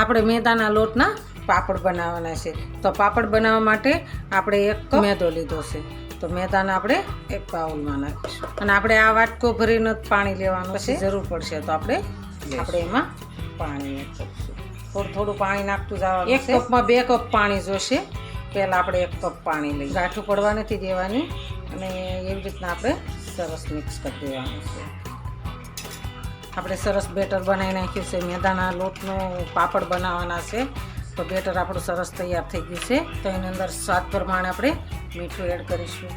આપણે મેદાના લોટના પાપડ બનાવવાના છે. તો પાપડ બનાવવા માટે આપણે એક કપ મેદો લીધો છે. તો મેદાને આપણે એક બાઉલમાં નાખીશું. અને આપણે આ વાટકો ભરીને જ પાણી લેવાનું છે. જરૂર પડશે તો આપણે આપણે એમાં પાણી નાખીશું થોડું થોડું પાણી નાખતું જવાનું એક કપમાં બે કપ પાણી જોશે. પહેલાં આપણે એક કપ પાણી લઈ ગાંઠું પડવા નથી દેવાની. અને એવી રીતના આપણે સરસ મિક્સ કરી દેવાનું છે. આપણે સરસ બેટર બનાવી નાખ્યું છે. મેદાના લોટનું પાપડ બનાવવાના છે. તો બેટર આપણું સરસ તૈયાર થઈ ગયું છે. તો એની અંદર સ્વાદ પ્રમાણે આપણે મીઠું એડ કરીશું.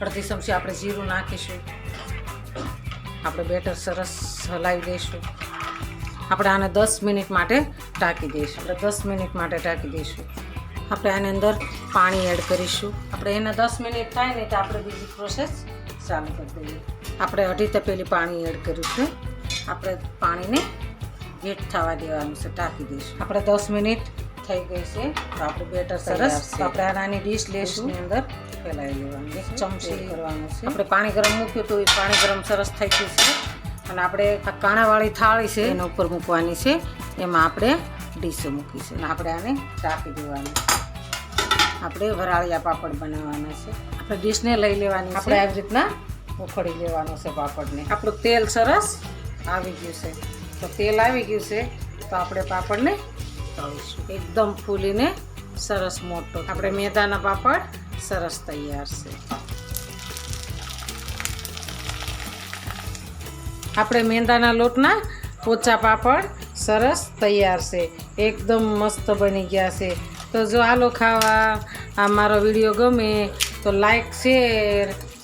અડધી ચમચી આપણે જીરું નાખીશું. આપણે બેટર સરસ હલાવી દઈશું. આપણે આને દસ મિનિટ માટે ટાંકી દઈશું. આપણે દસ મિનિટ માટે ટાંકી દઈશું. આપણે આની અંદર પાણી એડ કરીશું. આપણે એને દસ મિનિટ થાય ને તો આપણે બીજી પ્રોસેસ ચાલુ કરી દઈએ. આપણે અઢી તપેલી પાણી એડ કર્યું છે. આપણે પાણીને હીટ થવા દેવાનું છે ટાંકી દઈશું. આપણે દસ મિનિટ થઈ ગઈ છે તો આપણું બેટર સરસ. આપણે આ નાની ડીશ લેશું. અંદર ફેલાવી લેવાનું એક ચમચી કરવાનું છે. આપણે પાણી ગરમ મૂક્યું હતું એ પાણી ગરમ સરસ થઈ ગયું છે. અને આપણે આ કાણાવાળી થાળી છે એના ઉપર મૂકવાની છે. એમાં આપણે ડીશો મૂકીશું. અને આપણે આને ટાંકી દેવાનું. આપણે વરાળિયા પાપડ બનાવવાના છે. આપણે ડીશને લઈ લેવાની આપણે આવી રીતના ઉખડી લેવાનું છે પાપડને. આપણું તેલ સરસ આવી ગયું છે. તો તેલ આવી ગયું છે તો આપણે પાપડને તળીશું એકદમ ફૂલીને સરસ મોટો. આપણે મેદાના પાપડ સરસ તૈયાર છે. આપણે મેંદાના લોટના પોચા પાપડ સરસ તૈયાર છે. એકદમ મસ્ત બની ગયા છે. તો જો હાલો ખાવા. આ મારો વીડિયો ગમે તો લાઈક શેર